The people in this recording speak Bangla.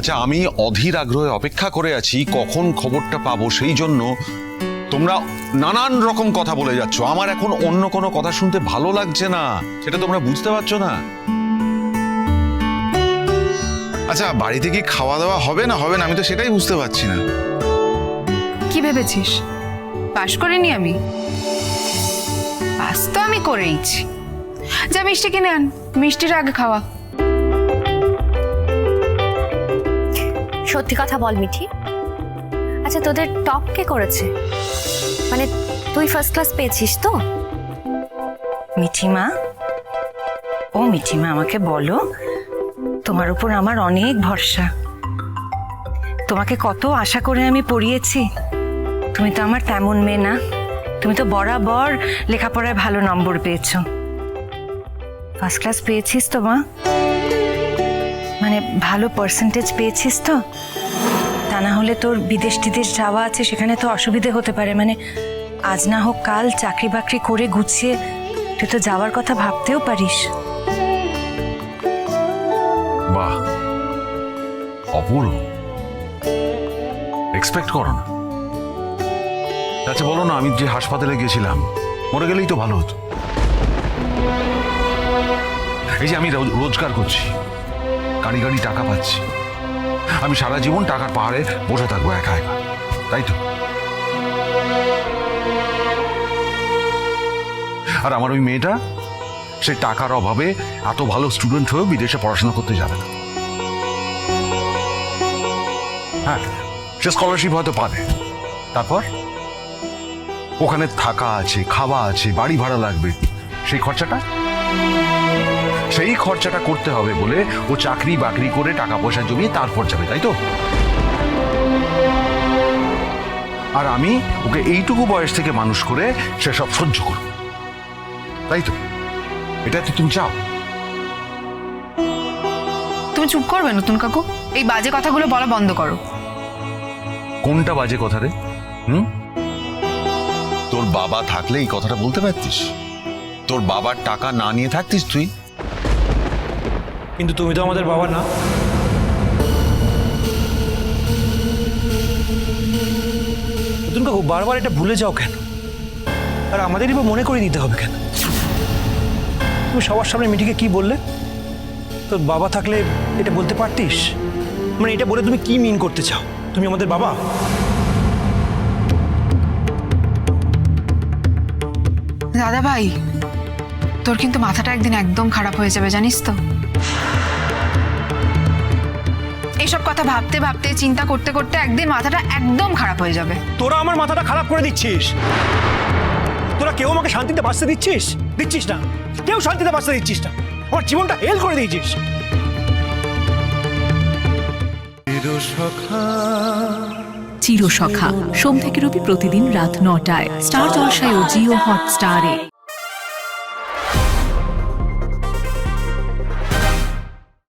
আচ্ছা আমি অধীর আগ্রহে অপেক্ষা করে আছি, কখন খবরটা পাবো সেই জন্য। তোমরা নানান রকম কথা বলে যাচ্ছ। আমার এখন অন্য কোনো কথা শুনতে ভালো লাগছে না। সেটা তোমরা বুঝতে পারছ না? আচ্ছা বাড়িতে কি খাওয়া দাওয়া হবে না হবে না? আমি তো সেটাই বুঝতে পারছি না। কি ভেবেছিস? পাশ করিনি আমি। পাস তো আমি করেইছি। যা মিষ্টি কিনে আন, মিষ্টির আগে খাওয়া। সত্যি কথা বল, মিঠি। আচ্ছা তোদের টপ কে করেছে? মানে তুই ফার্স্ট ক্লাস পেয়েছিস তো? মিঠিমা? ও মিঠিমা, আমাকে বলো, তোমার উপর আমার অনেক ভরসা। তোমাকে কত আশা করে আমি পড়িয়েছি। তুমি তো আমার তেমন মেয়ে না। তুমি তো বরাবর লেখাপড়ায় ভালো নম্বর পেয়েছ। ফার্স্ট ক্লাস পেয়েছিস তো, মা? ভালো পার্সেন্টেজ পেয়েছিস তো? তা না হলে তোর বিদেশ টিদেশ যাওয়া আছে, সেখানে তো অসুবিধে হতে পারে। মানে আজ না হোক কাল চাকরি বাকরি করে গুছিয়ে তুই তো যাওয়ার কথা ভাবতেও পারিস। বাহ, অপূর্ব। এক্সপেক্ট করো না। আচ্ছা বলো না, আমি যে হাসপাতালে গেছিলাম, মরে গেলেই তো ভালো হতো। এই যে আমি রোজগার করছি। গাড়ি গাড়ি টাকা পাচ্ছি। আমি সারা জীবন টাকার পাহাড়ে বসে থাকব একা একা। তাই তো? আর আমার ওই মেয়েটা, সে টাকার অভাবে এত ভালো স্টুডেন্ট হয়েও বিদেশে পড়াশোনা করতে যাবে না। হ্যাঁ সে স্কলারশিপ হয়তো পাবে। তারপর? ওখানে থাকা আছে, খাওয়া আছে, বাড়ি ভাড়া লাগবে। সেই খরচাটা? সেই খরচাটা করতে হবে বলে ও চাকরি বাকরি করে টাকা পয়সা জমিয়ে তারপর যাবে তাই তো? আর আমি ওকে এইটুকু বয়স থেকে মানুষ করে সেসব সহ্য করব। তাই তো? এটা তো তুমি চাও? তুমি চুপ করবে নতুন কাকু। এই বাজে কথাগুলো বলা বন্ধ করো। কোনটা বাজে কথা রে? হুম? তোর বাবা থাকলে এই কথাটা বলতে পারতিস? তোর বাবার টাকা না নিয়ে থাকতিস তুই? কিন্তু তুমি তো আমাদের বাবা না। নতুন কাকু বারবার এটা ভুলে যাও কেন? আর আমাদেরই বা মনে করে দিতে হবে কেন? তুমি সবার সামনে মিঠিকে কি বললে? তোর বাবা থাকলে এটা বলতে পারতিস? মানে এটা বলে তুমি কি মিন করতে চাও? তুমি আমাদের বাবা? দাদা ভাই তোর কিন্তু মাথাটা একদিন একদম খারাপ হয়ে যাবে জানিস তো। এইসব কথা ভাবতে ভাবতে চিন্তা করতে করতে একদিন মাথাটা একদম খারাপ হয়ে যাবে। তোরা আমার মাথাটা খারাপ করে দিচ্ছিস। তোরা কেউ আমাকে শান্তিতে বাঁচতে দিচ্ছিস? দিচ্ছিস না। কেউ শান্তিতে বাঁচতে দিচ্ছিস না। আমার জীবনটা হেল করে দিয়েছিস। চিরসখা। সোম থেকে রবি প্রতিদিন রাত নটায়। স্টার জলসায় ও জিও হটস্টারে।